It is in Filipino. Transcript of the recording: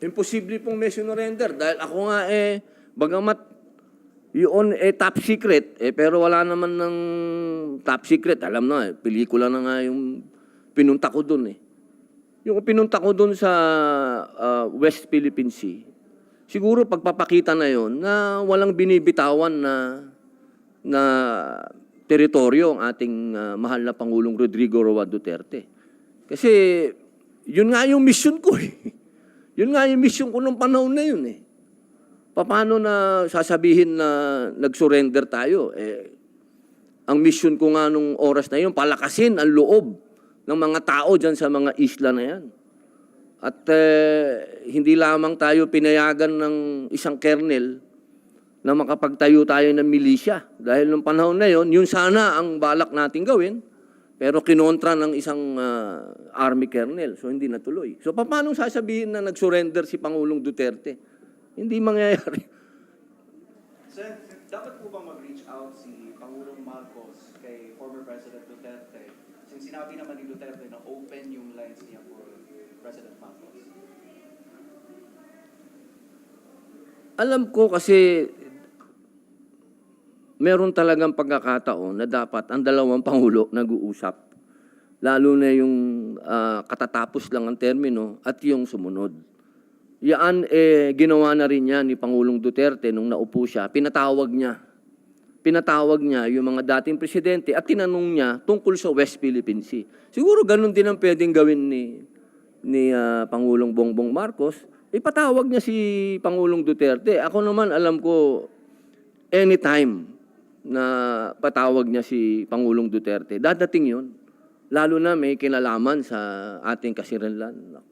Imposible pong may surrender dahil ako nga eh, bagamat yun eh top secret, eh pero wala naman ng top secret. Alam na eh, pelikula na nga yung pinunta ko dun eh. Yung pinunta ko dun sa ah, West Philippine Sea, siguro pagpapakita na yon na walang binibitawan na na teritoryo ang ating ah, mahal na Pangulong Rodrigo Roa Duterte. Kasi yun nga yung mission ko eh. Yun nga yung mission ko nung panahon na yun eh. Paano na sasabihin na nag-surrender tayo? Eh, ang mission ko nga nung oras na yun, palakasin ang loob ng mga tao dyan sa mga isla na yan. At eh, hindi lamang tayo pinayagan ng isang kernel na makapagtayo tayo ng milisya. Dahil nung panahon na yon, yun sana ang balak natin gawin, pero kinontra ng isang ah, army colonel. So hindi natuloy. So paano sasabihin na nag-surrender si Pangulong Duterte? Hindi mangyayari. Sir, dapat po ba mag-reach out si Pangulong Marcos kay former President Duterte since sinabi naman ni Duterte na open yung lines niya for President Marcos? Alam ko kasi meron talagang pagkakataon na dapat ang dalawang pangulo nag-uusap. Lalo na yung ah, katatapos lang ang termino at yung sumunod. Yan eh ginawa na rin yan ni Pangulong Duterte nung naupo siya. Pinatawag niya. Pinatawag niya yung mga dating presidente at tinanong niya tungkol sa West Philippine Sea. Siguro ganun din ang pwedeng gawin ni ni ah, Pangulong Bongbong Marcos. Ipatawag niya si Pangulong Duterte. Ako naman alam ko anytime na patawag niya si Pangulong Duterte, dadating yun. Lalo na may kinalaman sa ating kasiranlan.